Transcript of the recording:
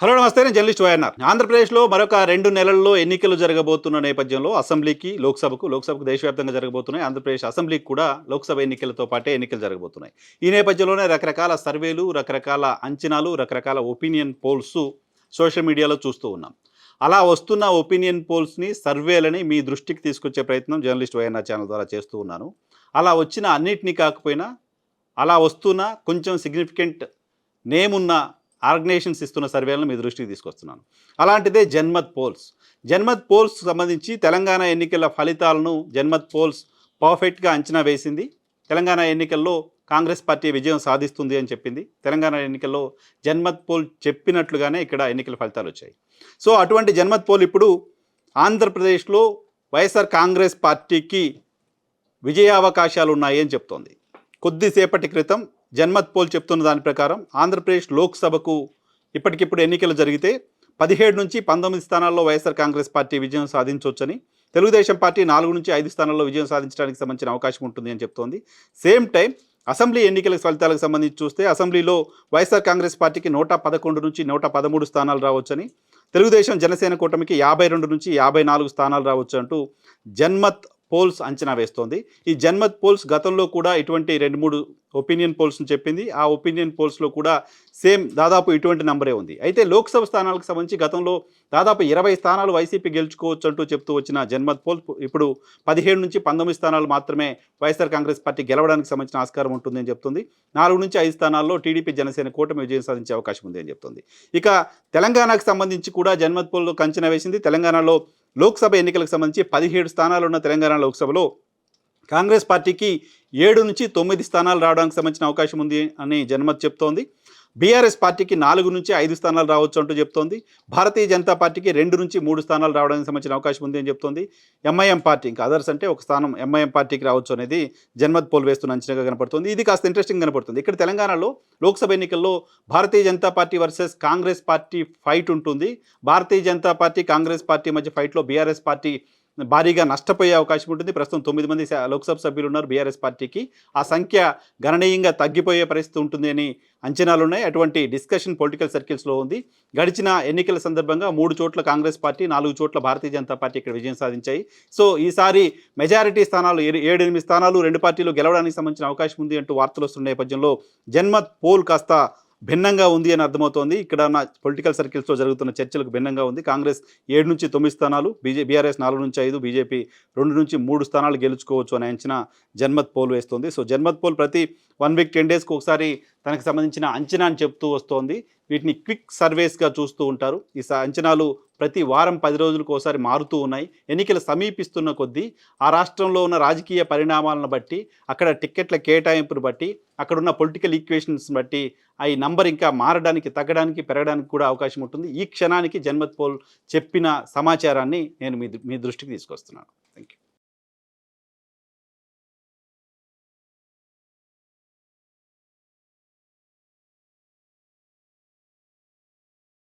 Hello నమస్తే నేను journalist YNR. ఆంధ్రప్రదేశ్లో మరొక రెండు నెలల్లో ఎన్నికలు జరగబోతున్న నేపథ్యంలో అసెంబ్లీకి లోక్సభకు లోక్సభకు దేశవ్యాప్తంగా జరగబోతున్నాయి. ఆంధ్రప్రదేశ్ అసెంబ్లీకి కూడా లోక్సభ ఎన్నికలతో పాటే ఎన్నికలు జరగబోతున్నాయి. ఈ నేపథ్యంలోనే రకరకాల సర్వేలు రకరకాల అంచనాలు రకరకాల ఒపీనియన్ పోల్స్ సోషల్ మీడియాలో చూస్తూ ఉన్నాం. అలా వస్తున్న ఒపీనియన్ పోల్స్ని సర్వేలని మీ దృష్టికి తీసుకొచ్చే ప్రయత్నం జర్నలిస్ట్ వైఎన్ఆర్ ఛానల్ ద్వారా చేస్తూ ఉన్నాను. అలా వచ్చిన అన్నిటినీ కాకపోయినా అలా వస్తున్న కొంచెం సిగ్నిఫికెంట్ నేమ్ ఉన్న ఆర్గనైజేషన్స్ ఇస్తున్న సర్వేలను మీ దృష్టికి తీసుకొస్తున్నాను. అలాంటిదే జన్మత్ పోల్స్. జన్మత్ పోల్స్ సంబంధించి తెలంగాణ ఎన్నికల ఫలితాలను జన్మత్ పోల్స్ పర్ఫెక్ట్గా అంచనా వేసింది. తెలంగాణ ఎన్నికల్లో కాంగ్రెస్ పార్టీ విజయం సాధిస్తుంది అని చెప్పింది. తెలంగాణ ఎన్నికల్లో జన్మత్ పోల్ చెప్పినట్లుగానే ఇక్కడ ఎన్నికల ఫలితాలు వచ్చాయి. సో అటువంటి జన్మత్ పోల్ ఇప్పుడు ఆంధ్రప్రదేశ్లో వైఎస్ఆర్ కాంగ్రెస్ పార్టీకి విజయావకాశాలు ఉన్నాయి అని చెప్తోంది. కొద్దిసేపటి క్రితం జన్మత్ పోల్ చెప్తున్న దాని ప్రకారం ఆంధ్రప్రదేశ్ లోక్సభకు ఇప్పటికిప్పుడు ఎన్నికలు జరిగితే పదిహేడు నుంచి పంతొమ్మిది స్థానాల్లో వైఎస్ఆర్ కాంగ్రెస్ పార్టీ విజయం సాధించవచ్చని తెలుగుదేశం పార్టీ నాలుగు నుంచి ఐదు స్థానాల్లో విజయం సాధించడానికి సంబంధించిన అవకాశం ఉంటుంది అని చెప్తోంది. సేమ్ టైం అసెంబ్లీ ఎన్నికల ఫలితాలకు సంబంధించి చూస్తే అసెంబ్లీలో వైఎస్ఆర్ కాంగ్రెస్ పార్టీకి నూట పదకొండు నుంచి నూట పదమూడు స్థానాలు రావచ్చని తెలుగుదేశం జనసేన కూటమికి యాభై రెండు నుంచి యాభై నాలుగు స్థానాలు రావచ్చు అంటూ జన్మత్ పోల్స్ అంచనా వేస్తోంది. ఈ జన్మత్ పోల్స్ గతంలో కూడా ఇటువంటి రెండు మూడు ఒపీనియన్ పోల్స్ని చెప్పింది. ఆ ఒపీనియన్ పోల్స్లో కూడా సేమ్ దాదాపు ఇటువంటి నంబరే ఉంది. అయితే లోక్సభ స్థానాలకు సంబంధించి గతంలో దాదాపు ఇరవై స్థానాలు వైసీపీ గెలుచుకోవచ్చు అంటూ చెప్తూ వచ్చిన జన్మత్ పోల్ ఇప్పుడు పదిహేడు నుంచి పంతొమ్మిది స్థానాలు మాత్రమే వైఎస్ఆర్ కాంగ్రెస్ పార్టీ గెలవడానికి సంబంధించిన ఆస్కారం ఉంటుందని చెప్తుంది. నాలుగు నుంచి ఐదు స్థానాల్లో టీడీపీ జనసేన కూటమి విజయం సాధించే అవకాశం ఉంది అని చెప్తుంది. ఇక తెలంగాణకు సంబంధించి కూడా జన్మత్ పోల్లో అంచనా వేసింది. తెలంగాణలో లోక్సభ ఎన్నికలకు సంబంధించి పదిహేడు స్థానాలు ఉన్న తెలంగాణ లోక్సభలో కాంగ్రెస్ పార్టీకి ఏడు నుంచి తొమ్మిది స్థానాలు రావడానికి సంబంధించిన అవకాశం ఉంది అని జనమత్ చెప్తోంది. బీఆర్ఎస్ పార్టీకి నాలుగు నుంచి ఐదు స్థానాలు రావచ్చు అంటూ చెప్తోంది. భారతీయ జనతా పార్టీకి రెండు నుంచి మూడు స్థానాలు రావడానికి సంబంధించిన అవకాశం ఉంది అని చెప్తోంది. ఎంఐఎం పార్టీ ఇంకా అదర్స్ అంటే ఒక స్థానం ఎంఐఎం పార్టీకి రావచ్చు అనేది జన్మత్ పోల్ వేస్తున్న అంచనాగా కనపడుతుంది. ఇది కాస్త ఇంట్రెస్టింగ్ కనపడుతుంది. ఇక్కడ తెలంగాణలో లోక్సభ ఎన్నికల్లో Bharatiya Janata party versus Congress party fight ఉంటుంది. భారతీయ జనతా పార్టీ కాంగ్రెస్ పార్టీ మధ్య ఫైట్లో బీఆర్ఎస్ పార్టీ భారీగా నష్టపోయే అవకాశం ఉంటుంది. ప్రస్తుతం తొమ్మిది మంది లోక్సభ సభ్యులు ఉన్నారు బీఆర్ఎస్ పార్టీకి. ఆ సంఖ్య గణనీయంగా తగ్గిపోయే పరిస్థితి ఉంటుంది అని అంచనాలు ఉన్నాయి అటువంటి డిస్కషన్ పొలిటికల్ సర్కిల్స్లో ఉంది. గడిచిన ఎన్నికల సందర్భంగా మూడు చోట్ల కాంగ్రెస్ పార్టీ నాలుగు చోట్ల భారతీయ జనతా పార్టీ ఇక్కడ విజయం సాధించాయి. సో ఈసారి మెజారిటీ స్థానాలు ఏడు ఏడు ఎనిమిది స్థానాలు రెండు పార్టీలు గెలవడానికి సంబంధించిన అవకాశం ఉంది అంటూ వార్తలు వస్తున్న నేపథ్యంలో జన్మత్ పోల్ కాస్త భిన్నంగా ఉంది అని అర్థమవుతోంది. ఇక్కడ నా పొలిటికల్ సర్కిల్స్లో జరుగుతున్న చర్చలకు భిన్నంగా ఉంది. కాంగ్రెస్ ఏడు నుంచి తొమ్మిది స్థానాలు బీజే బీఆర్ఎస్ నాలుగు నుంచి ఐదు బీజేపీ రెండు నుంచి మూడు స్థానాలు గెలుచుకోవచ్చు అనే అంచనా జన్మత్ పోల్ వేస్తోంది. సో జన్మత్ పోల్ ప్రతి వన్ వీక్ టెన్ డేస్కి ఒకసారి తనకు సంబంధించిన అంచనా అని చెప్తూ వస్తోంది. వీటిని క్విక్ సర్వేస్గా చూస్తూ ఉంటారు. ఈ స- అంచనాలు ప్రతి వారం పది రోజులకు ఒకసారి మారుతూ ఉన్నాయి. ఎన్నికలు సమీపిస్తున్న కొద్దీ ఆ రాష్ట్రంలో ఉన్న రాజకీయ పరిణామాలను బట్టి అక్కడ టిక్కెట్ల కేటాయింపును బట్టి అక్కడున్న పొలిటికల్ ఈక్వేషన్స్ బట్టి ఆ ఈ నంబర్ ఇంకా మారడానికి తగ్గడానికి పెరగడానికి కూడా అవకాశం ఉంటుంది. ఈ క్షణానికి జన్మత్ పోల్ చెప్పిన సమాచారాన్ని నేను మీ మీ దృష్టికి తీసుకొస్తున్నాను.